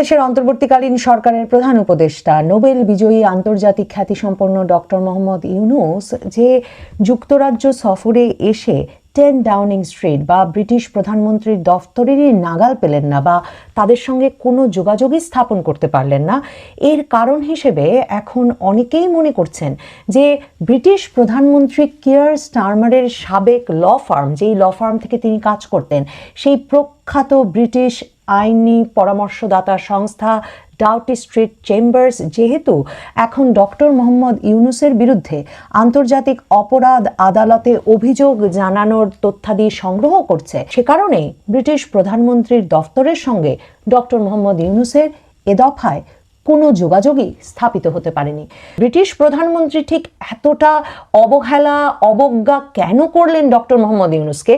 দেশের অন্তর্বর্তীকালীন সরকারের প্রধান উপদেষ্টা, নোবেল বিজয়ী আন্তর্জাতিক খ্যাতিসম্পন্ন ডক্টর মোহাম্মদ ইউনুস, যে যুক্তরাজ্য সফরে এসে টেন ডাউনিং স্ট্রিট বা ব্রিটিশ প্রধানমন্ত্রীর দফতরেরই নাগাল পেলেন না বা তাদের সঙ্গে কোনো যোগাযোগই স্থাপন করতে পারলেন না। এর কারণ হিসেবে এখন অনেকেই মনে করছেন যে ব্রিটিশ প্রধানমন্ত্রী কিয়ার স্টারমারের সাবেক ল ফার্ম, যেই ল ফার্ম থেকে তিনি কাজ করতেন, সেই প্রখ্যাত ব্রিটিশ আইনি পরামর্শদাতা সংস্থা ডাউটি স্ট্রিট চেম্বার্স, যেহেতু এখন ডক্টর মোহাম্মদ ইউনুসের বিরুদ্ধে আন্তর্জাতিক অপরাধ আদালতে অভিযোগ জানানোর তথ্যাদি সংগ্রহ করছে, সে কারণে ব্রিটিশ প্রধানমন্ত্রীর দফতরের সঙ্গে ডক্টর মোহাম্মদ ইউনুসের এ দফায় কোনো যোগাযোগই স্থাপিত হতে পারেনি। ব্রিটিশ প্রধানমন্ত্রী ঠিক এতটা অবহেলা, অবজ্ঞা কেন করলেন ডক্টর মোহাম্মদ ইউনুসকে?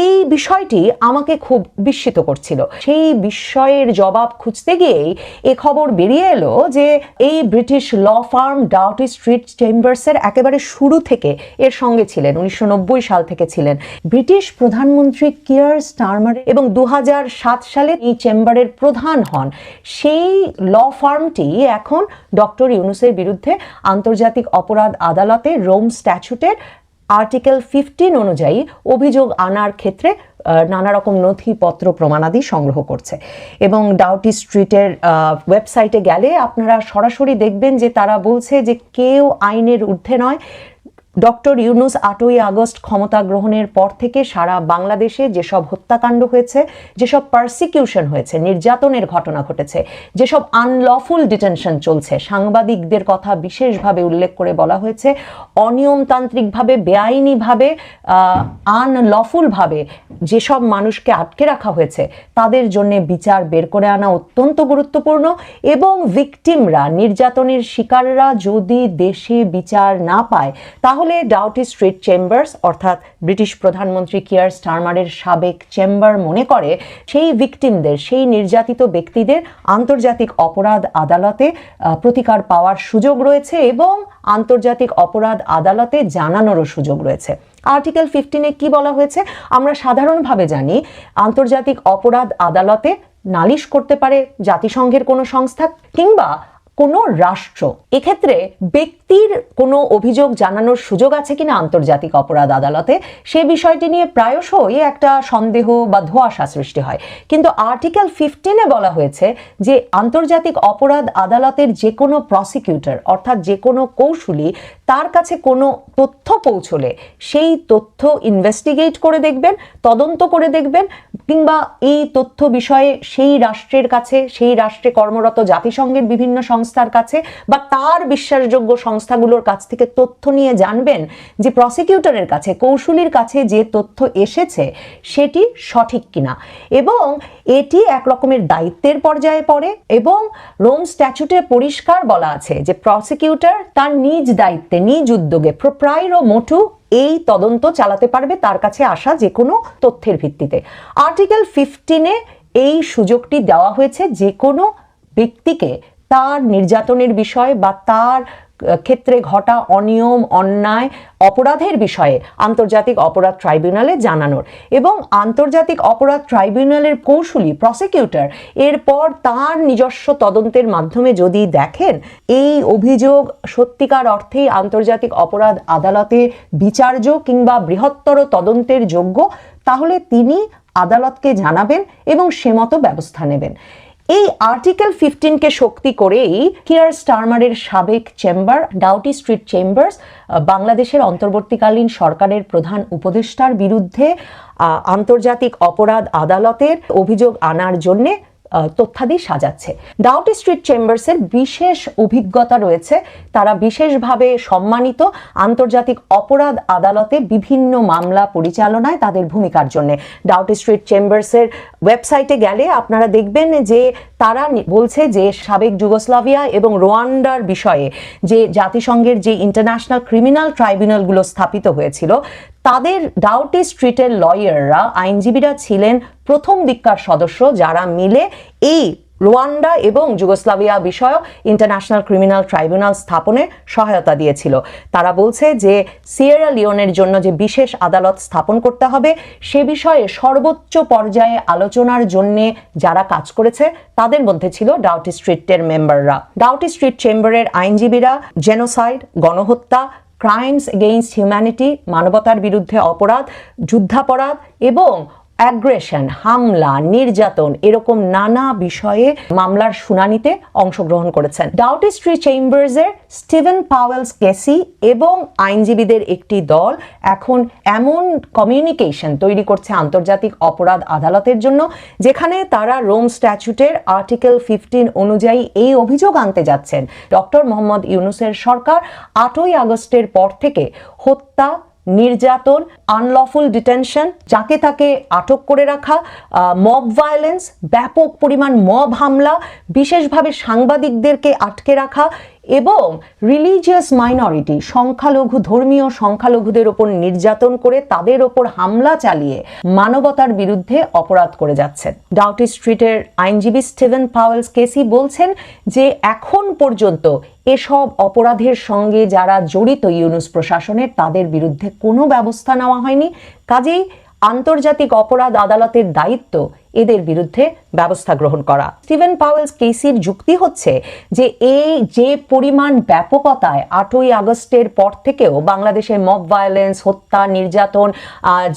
এই বিষয়টি আমাকে খুব বিস্মিত করছিল। সেই বিস্ময়ের জবাব খুঁজতে গিয়েই এ খবর বেরিয়ে এলো যে এই British law firm Doughty Street চেম্বার্সের একেবারে শুরু থেকে এর সঙ্গে ছিলেন, উনিশশো নব্বই সাল থেকে ছিলেন। ব্রিটিশ প্রধানমন্ত্রী কিয়ার স্টারমার এবং দু হাজার সাত সালে এই চেম্বারের প্রধান হন। সেই ল ফার্মটি এখন ডক্টর ইউনুসের বিরুদ্ধে আন্তর্জাতিক অপরাধ আদালতে রোম স্ট্যাচুটের আর্টিকেল ফিফটিন অনুযায়ী অভিযোগ আনার ক্ষেত্রে নানা রকম নথিপত্র প্রমাণাদি সংগ্রহ করছে। এবং ডাউটি স্ট্রিটের ওয়েবসাইটে গেলে আপনারা সরাসরি দেখবেন যে তারা বলছে যে কেউ আইনের ঊর্ধ্বে নয়। ডক্টর ইউনুস আটই আগস্ট ক্ষমতা গ্রহণের পর থেকে সারা বাংলাদেশে যেসব হত্যাকাণ্ড হয়েছে, যেসব পারসিকিউশন হয়েছে, নির্যাতনের ঘটনা ঘটেছে, যেসব আনলফুল ডিটেনশন চলছে, সাংবাদিকদের কথা বিশেষভাবে উল্লেখ করে বলা হয়েছে, অনিয়মতান্ত্রিকভাবে, বেআইনিভাবে আনলফুলভাবে যেসব মানুষকে আটকে রাখা হয়েছে, তাদের জন্য বিচার বের করে আনা অত্যন্ত গুরুত্বপূর্ণ এবং ভিকটিমরা নির্যাতনের শিকাররা যদি দেশে বিচার না পায়, তাহলে ডাউটি স্ট্রিট চেম্বার্স, অর্থাৎ ব্রিটিশ প্রধানমন্ত্রী কিয়ার স্টারমারের সাবেক চেম্বার মনে করে, সেই ভিকটিমদের, সেই নির্যাতিত ব্যক্তিদের আন্তর্জাতিক অপরাধ আদালতে প্রতিকার পাওয়ার সুযোগ রয়েছে এবং আন্তর্জাতিক অপরাধ আদালতে জানানোরও সুযোগ রয়েছে। আর্টিকেল ফিফটিনে কি বলা হয়েছে? আমরা সাধারণভাবে জানি, আন্তর্জাতিক অপরাধ আদালতে নালিশ করতে পারে জাতিসংঘের কোনো সংস্থা কিংবা কোনো রাষ্ট্র। এক্ষেত্রে ব্যক্তির কোনো অভিযোগ জানানোর সুযোগ আছে কিনা আন্তর্জাতিক অপরাধ আদালতে, সে বিষয়টি নিয়ে প্রায়শই একটা সন্দেহ বা ধোঁয়াশা সৃষ্টি হয়। কিন্তু আর্টিকেল ফিফটিনে বলা হয়েছে যে আন্তর্জাতিক অপরাধ আদালতের যে কোনো প্রসিকিউটর অর্থাৎ যে কোনো কৌশলী তার কাছে কোনো তথ্য পৌঁছলে সেই তথ্য ইনভেস্টিগেট করে দেখবেন, তদন্ত করে দেখবেন, কিংবা এই তথ্য বিষয়ে সেই রাষ্ট্রের কাছে, সেই রাষ্ট্রে কর্মরত জাতিসংঘের বিভিন্ন সংস্থার কাছে বা তার বিশ্বাসযোগ্য সংস্থাগুলোর কাছ থেকে তথ্য নিয়ে জানবেন যে প্রসিকিউটরের কাছে কৌশলীর কাছে যে তথ্য এসেছে, সেটি সঠিক কিনা। এবং এটি এক রকমের দায়িত্বের পর্যায়ে পড়ে এবং রোম স্ট্যাচুটে পরিষ্কার বলা আছে যে প্রসিকিউটর তার নিজ দায়িত্বে, নিজ উদ্যোগে প্রোপ্রাইরো মোটু এই তদন্ত চালাতে পারবে তার কাছে আসা যে কোনো তথ্যের ভিত্তিতে। আর্টিকেল ফিফটিনে এই সুযোগটি দেওয়া হয়েছে যে কোনো ব্যক্তিকে তার নির্যাতনের বিষয় বা তার ক্ষেত্রে ঘটা অনিয়ম, অন্যায়, অপরাধের বিষয়ে আন্তর্জাতিক অপরাধ ট্রাইব্যুনালে জানানোর এবং আন্তর্জাতিক অপরাধ ট্রাইব্যুনালের কৌশলী প্রসিকিউটর, এরপর তার নিজস্ব তদন্তের মাধ্যমে যদি দেখেন, এই অভিযোগ সত্যিকার অর্থেই আন্তর্জাতিক অপরাধ আদালতে বিচার্য কিংবা বৃহত্তর তদন্তের যোগ্য, তাহলে তিনি আদালতকে জানাবেন এবং সে মতো ব্যবস্থা নেবেন। এই আর্টিকেল ফিফটিনকে শক্তি করেই কিয়ার স্টারমারের সাবেক চেম্বার ডাউটি স্ট্রিট চেম্বার্স বাংলাদেশের অন্তর্বর্তীকালীন সরকারের প্রধান উপদেষ্টার বিরুদ্ধে আন্তর্জাতিক অপরাধ আদালতের অভিযোগ আনার জন্যে তথ্যাদি সাজাচ্ছে। ডাউটি স্ট্রিট চেম্বার্সের বিশেষ অভিজ্ঞতা রয়েছে। তারা বিশেষভাবে সম্মানিত। আন্তর্জাতিক অপরাধ আদালতে বিভিন্ন মামলা পরিচালনায় তাদের ভূমিকার জন্য। ডাউটি স্ট্রিট চেম্বার্সের ওয়েবসাইটে গেলে আপনারা দেখবেন যে তারা বলছে যে সাবেক যুগোস্লাভিয়া এবং রোয়ান্ডার বিষয়ে যে জাতিসংঘের যে ইন্টারন্যাশনাল ক্রিমিনাল ট্রাইব্যুনালগুলো স্থাপিত হয়েছিল, তাদের ডাউটি স্ট্রিটের লয়াররা, আইনজীবীরা ছিলেন প্রথম দিককার সদস্য যারা মিলে এই রোয়ান্ডা এবং যুগোস্লাভিয়া বিষয়ক ইন্টারন্যাশনাল ক্রিমিনাল ট্রাইব্যুনাল স্থাপনে সহায়তা দিয়েছিল। তারা বলছে যে, সিয়েরা লিওনের জন্য যে বিশেষ আদালত স্থাপন করতে হবে, সে বিষয়ে সর্বোচ্চ পর্যায়ে আলোচনার জন্য যারা কাজ করেছে, তাদের মধ্যে ছিল ডাউটি স্ট্রিটের মেম্বাররা। ডাউটি স্ট্রিট চেম্বারের আইনজীবীরা জেনোসাইড গণহত্যা ক্রাইমস এগেইনস্ট হিউম্যানিটি মানবতার বিরুদ্ধে অপরাধ, যুদ্ধাপরাধ এবং অ্যাগ্রেশন হামলা, নির্যাতন এরকম নানা বিষয়ে মামলার শুনানিতে অংশগ্রহণ করেছেন। ডাউটি স্ট্রি চেম্বার্সের স্টিভেন পাওয়েলস কেসি এবং আইনজীবীদের একটি দল এখন এমন কমিউনিকেশন তৈরি করছে আন্তর্জাতিক অপরাধ আদালতের জন্য, যেখানে তারা রোম স্ট্যাচুটের আর্টিকেল ফিফটিন অনুযায়ী এই অভিযোগ আনতে যাচ্ছেন। ডক্টর মোহাম্মদ ইউনুসের সরকার আটই আগস্টের পর থেকে হত্যা নির্যাতন আনলফুল ডিটেনশন যাকে তাকে আটক করে রাখা মব ভায়োলেন্স ব্যাপক পরিমাণ মব হামলা, বিশেষভাবে সাংবাদিকদেরকে আটকে রাখা এবং রিলিজিয়াস মাইনরিটি সংখ্যালঘু, ধর্মীয় সংখ্যালঘুদের ওপর নির্যাতন করে তাদের ওপর হামলা চালিয়ে মানবতার বিরুদ্ধে অপরাধ করে যাচ্ছেন। ডাউটি স্ট্রিটের আইনজীবী স্টিভেন পাওয়েলস কেসি বলছেন যে এখন পর্যন্ত এসব অপরাধের সঙ্গে যারা জড়িত ইউনুস প্রশাসনের, তাদের বিরুদ্ধে কোনো ব্যবস্থা নেওয়া হয়নি। কাজেই আন্তর্জাতিক অপরাধ আদালতের দায়িত্ব এদের বিরুদ্ধে ব্যবস্থা গ্রহণ করা। স্টিভেন পাওয়েলস কেসির যুক্তি হচ্ছে যে এই যে পরিমাণ ব্যাপকতায় আটই আগস্টের পর থেকেও বাংলাদেশে মব ভায়োলেন্স, হত্যা, নির্যাতন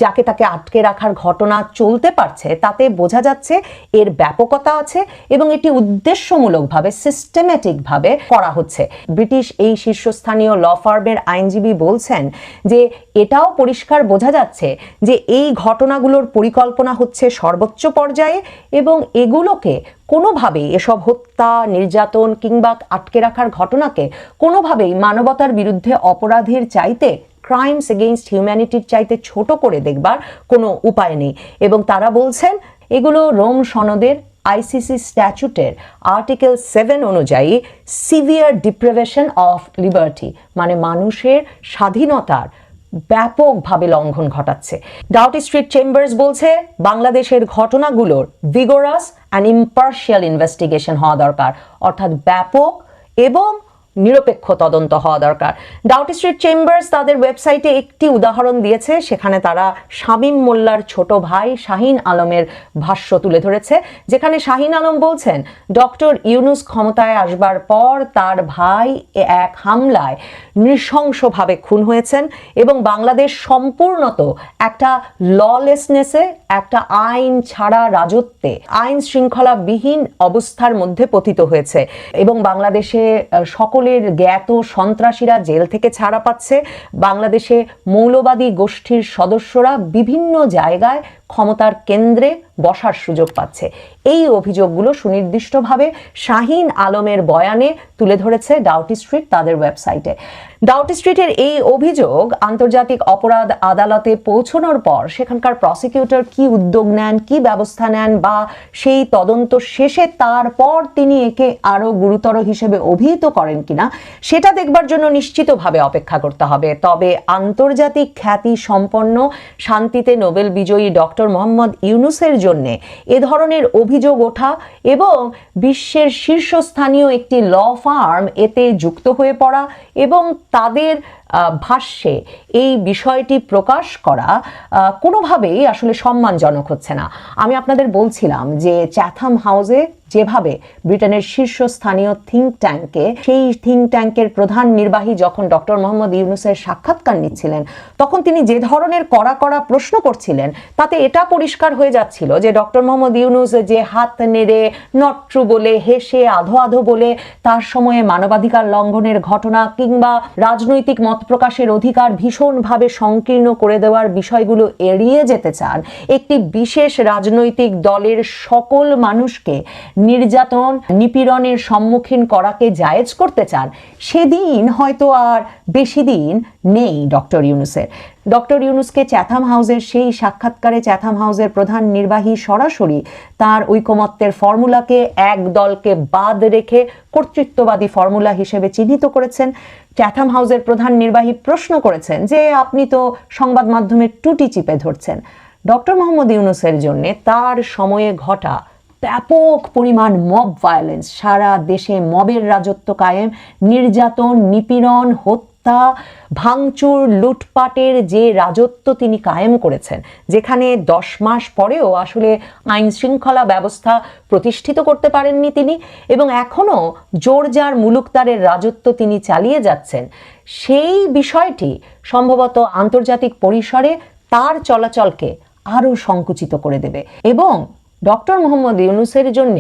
যাকে তাকে আটকে রাখার ঘটনা চলতে পারছে, তাতে বোঝা যাচ্ছে এর ব্যাপকতা আছে এবং এটি উদ্দেশ্যমূলকভাবে সিস্টেমেটিকভাবে করা হচ্ছে। ব্রিটিশ এই শীর্ষস্থানীয় ল ফার্মের আইনজীবী বলছেন যে এটাও পরিষ্কার বোঝা যাচ্ছে যে এই ঘটনাগুলোর পরিকল্পনা হচ্ছে সর্বোচ্চ পর্যায়ে এবং এগুলোকে কোনোভাবেই এসব হত্যা, নির্যাতন কিংবা আটকে রাখার ঘটনাকে কোনোভাবেই মানবতার বিরুদ্ধে অপরাধের চাইতে ক্রাইমস এগেইনস্ট হিউম্যানিটির চাইতে ছোট করে দেখবার কোনো উপায় নেই। এবং তারা বলছেন, এগুলো রোম সনদের আইসিসি স্ট্যাচুটের আর্টিকেল সেভেন অনুযায়ী সিভিয়ার ডিপ্রেভেশন অফ লিবার্টি মানে মানুষের স্বাধীনতার ব্যাপকভাবে লঙ্ঘন ঘটাচ্ছে। ডাউটি স্ট্রিট চেম্বার্স বলছে, বাংলাদেশের ঘটনাগুলোর ভিগোরাস অ্যান্ড ইম্পার্শিয়াল ইনভেস্টিগেশন হওয়া দরকার। অর্থাৎ ব্যাপক এবং নিরপেক্ষ তদন্ত হওয়া দরকার। ডাউটি স্ট্রিট চেম্বার্স তাদের ওয়েবসাইটে একটি উদাহরণ দিয়েছে, সেখানে তারা শামীম মোল্লার ছোট ভাই শাহিন আলমের ভাষ্য তুলে ধরেছে, যেখানে শাহিন আলম বলছেন, ডক্টর ইউনুস ক্ষমতায় আসবার পর তার ভাই এক হামলায় নৃশংসভাবে খুন হয়েছেন এবং বাংলাদেশ সম্পূর্ণত একটা ললেসনেসে একটা আইন ছাড়া রাজত্বে, আইন শৃঙ্খলাবিহীন অবস্থার মধ্যে পতিত হয়েছে এবং বাংলাদেশে সকল সকলের জ্ঞাত সন্ত্রাসীরা জেল থেকে ছাড়া পাচ্ছে। বাংলাদেশে মৌলবাদী গোষ্ঠীর সদস্যরা বিভিন্ন জায়গায় ক্ষমতার কেন্দ্রে বসার সুযোগ পাচ্ছে। এই অভিযোগগুলো সুনির্দিষ্টভাবে শাহিন আলমের বয়ানে তুলে ধরেছে ডাউটি স্ট্রিট তাদের ওয়েবসাইটে। ডাউটি স্ট্রিটের এই অভিযোগ আন্তর্জাতিক অপরাধ আদালতে পৌঁছানোর পর সেখানকার প্রসিকিউটর কি উদ্যোগ নেন, কি ব্যবস্থা নেন বা সেই তদন্ত শেষে তারপর তিনি একে আরও গুরুতর হিসেবে অভিহিত করেন কিনা, সেটা দেখবার জন্য নিশ্চিতভাবে অপেক্ষা করতে হবে। তবে আন্তর্জাতিক খ্যাতি সম্পন্ন শান্তিতে নোবেল বিজয়ী ডক্টর মোহাম্মদ ইউনুসের জন্য। এ ধরনের অভিযোগ ওঠা এবং বিশ্বের শীর্ষস্থানীয় একটি ল ফার্ম এতে যুক্ত হয়ে পড়া এবং তাদের ভাষ্যে এই বিষয়টি প্রকাশ করা কোনোভাবেই আসলে সম্মানজনক হচ্ছে না। আমি আপনাদের বলছিলাম যে চ্যাথাম হাউসে যেভাবে ব্রিটেনের শীর্ষস্থানীয় থিঙ্ক ট্যাঙ্কে, সেই থিঙ্ক ট্যাঙ্কের প্রধান নির্বাহী যখন ডক্টর মোহাম্মদ ইউনুসের সাক্ষাৎকার নিচ্ছিলেন, তখন তিনি যে ধরনের কড়া কড়া প্রশ্ন করছিলেন, তাতে এটা পরিষ্কার হয়ে যাচ্ছিল যে ডক্টর মোহাম্মদ ইউনুস যে হাত নেড়ে নট্রু বলে, হেসে, আধো আধো বলে, তার সময়ে মানবাধিকার লঙ্ঘনের ঘটনা কিংবা রাজনৈতিক মত প্রকাশের অধিকার ভীষণভাবে সংকীর্ণ করে দেওয়ার বিষয়গুলো এড়িয়ে যেতে চান, একটি বিশেষ রাজনৈতিক দলের সকল মানুষকে নির্যাতন, নিপীড়নের সম্মুখীন করাকে জায়েজ করতে চান, সেদিন হয়তো আর বেশি দিন নেই ডক্টর ইউনুসের। ডক্টর ইউনুসকে চ্যাথাম হাউসের সেই সাক্ষাৎকারে চ্যাথাম হাউসের প্রধান নির্বাহী সরাসরি তার ঐকমত্যের ফর্মুলাকে এক দলকে বাদ রেখে কর্তৃত্ববাদী ফর্মুলা হিসেবে চিহ্নিত করেছেন। চ্যাথাম হাউসের প্রধান নির্বাহী প্রশ্ন করেছেন যে, আপনি তো সংবাদ মাধ্যমের টুটি চিপে ধরছেন। ডক্টর মোহাম্মদ ইউনুসের জন্যে তার সময়ে ঘটা ব্যাপক পরিমাণ মব ভায়োলেন্স সারা দেশে মবের রাজত্ব কায়েম, নির্যাতন, নিপীড়ন, হত্যা, ভাঙচুর, লুটপাটের যে রাজত্ব তিনি কায়েম করেছেন, যেখানে দশ মাস পরেও আসলে আইন শৃঙ্খলা ব্যবস্থা প্রতিষ্ঠিত করতে পারেননি তিনি এবং এখনও জোরজার মুলুকতারের রাজত্ব তিনি চালিয়ে যাচ্ছেন, সেই বিষয়টি সম্ভবত আন্তর্জাতিক পরিসরে তার চলাচলকে আরও সংকুচিত করে দেবে এবং ডক্টর মোহাম্মদ ইউনুসের জন্য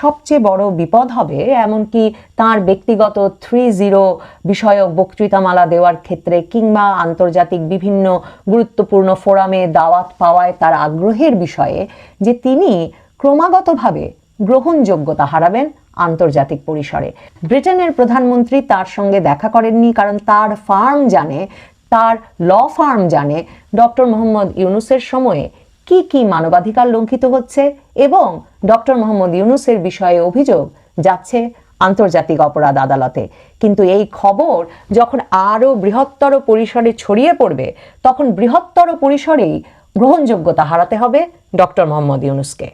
সবচেয়ে বড় বিপদ হবে, এমনকি তার ব্যক্তিগত থ্রি জিরো বিষয়ক বক্তৃতামালা দেওয়ার ক্ষেত্রে কিংবা আন্তর্জাতিক বিভিন্ন গুরুত্বপূর্ণ ফোরামে দাওয়াত পাওয়ায় তার আগ্রহের বিষয়ে যে তিনি ক্রমাগতভাবে গ্রহণযোগ্যতা হারাবেন আন্তর্জাতিক পরিসরে। ব্রিটেনের প্রধানমন্ত্রী তার সঙ্গে দেখা করেননি, কারণ তার ফার্ম জানে, তার ল ফার্ম জানে ডক্টর মোহাম্মদ ইউনুসের সময়ে কি কি মানবাধিকার লঙ্ঘিত হচ্ছে এবং ডক্টর মোহাম্মদ ইউনুসের বিষয়ে অভিযোগ যাচ্ছে আন্তর্জাতিক অপরাধ আদালতে। কিন্তু এই খবর যখন আরও বৃহত্তর পরিসরে ছড়িয়ে পড়বে, তখন বৃহত্তর পরিসরেই গ্রহণযোগ্যতা হারাতে হবে ডক্টর মোহাম্মদ ইউনুসকে।